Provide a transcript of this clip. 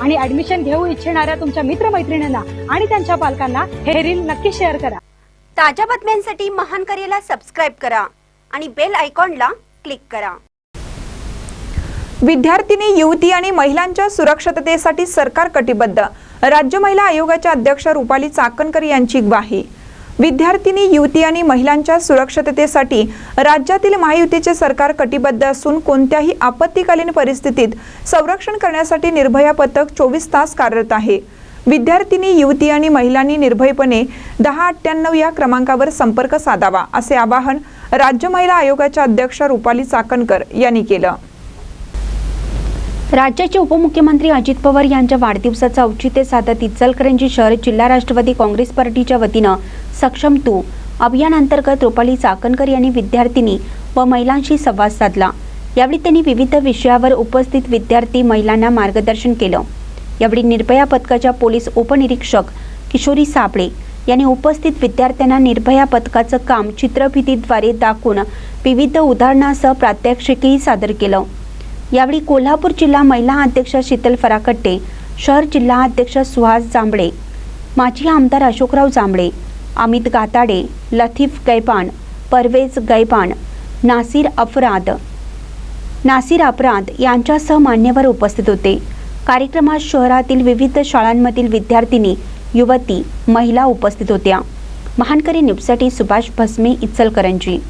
आणि ऍडमिशन घेऊ इच्छिणाऱ्या तुमच्या मित्रमैत्रिणींना आणि त्यांच्या पालकांना हे रील नक्की शेअर करा. ताज्या बातम्यांसाठी महान करेला सबस्क्राईब करा आणि बेल आयकॉनला क्लिक करा. विद्यार्थिनी युवती आणि महिलांच्या सुरक्षिततेसाठी सरकार कटिबद्ध. राज्य महिला आयोगाच्या अध्यक्ष रुपाली चाकणकर यांची ग्वाही. विद्यार्थिनी युवती आणि महिलांच्या सुरक्षिततेसाठी राज्यातील महायुतीचे सरकार कटिबद्ध असून कोणत्याही आपत्तीकालीन परिस्थितीत संरक्षण करण्यासाठी निर्भया पथक चोवीस तास कार्यरत आहे. विद्यार्थिनी युवती आणि महिलांनी निर्भयपणे दहा अठ्ठ्याण्णव या क्रमांकावर संपर्क साधावा असे आवाहन राज्य महिला आयोगाच्या अध्यक्ष रुपाली चाकणकर यांनी केलं. राज्याचे उपमुख्यमंत्री अजित पवार यांच्या वाढदिवसाचं औचित्य साधत इचलकरंजी शहर जिल्हा राष्ट्रवादी काँग्रेस पार्टीच्या वतीनं सक्षम तू. अभियानांतर्गत रुपाली चाकणकर यांनी विद्यार्थिनी व महिलांशी संवाद साधला. यावेळी त्यांनी विविध विषयावर उपस्थित विद्यार्थी महिलांना मार्गदर्शन केलं. यावेळी निर्भया पथकाच्या पोलीस उपनिरीक्षक किशोरी साबळे यांनी उपस्थित विद्यार्थ्यांना निर्भया पथकाचं काम चित्रफितीद्वारे दाखवून विविध उदाहरणासह प्रात्यक्षिकही सादर केलं. यावेळी कोल्हापूर जिल्हा महिला अध्यक्ष शीतल फराकट्टे शहर जिल्हा अध्यक्ष सुहास जांभळे माजी आमदार अशोकराव जांभळे अमित गाताडे लतीफ गैपान परवेज गैपान नासिर अफराद. नासिर अपराध यांच्यासह मान्यवर उपस्थित होते. कार्यक्रमात शहरातील विविध शाळांमधील विद्यार्थिनी युवती महिला उपस्थित होत्या. महानकरी न्यूजसाठी सुभाष भस्मे इचलकरंजी.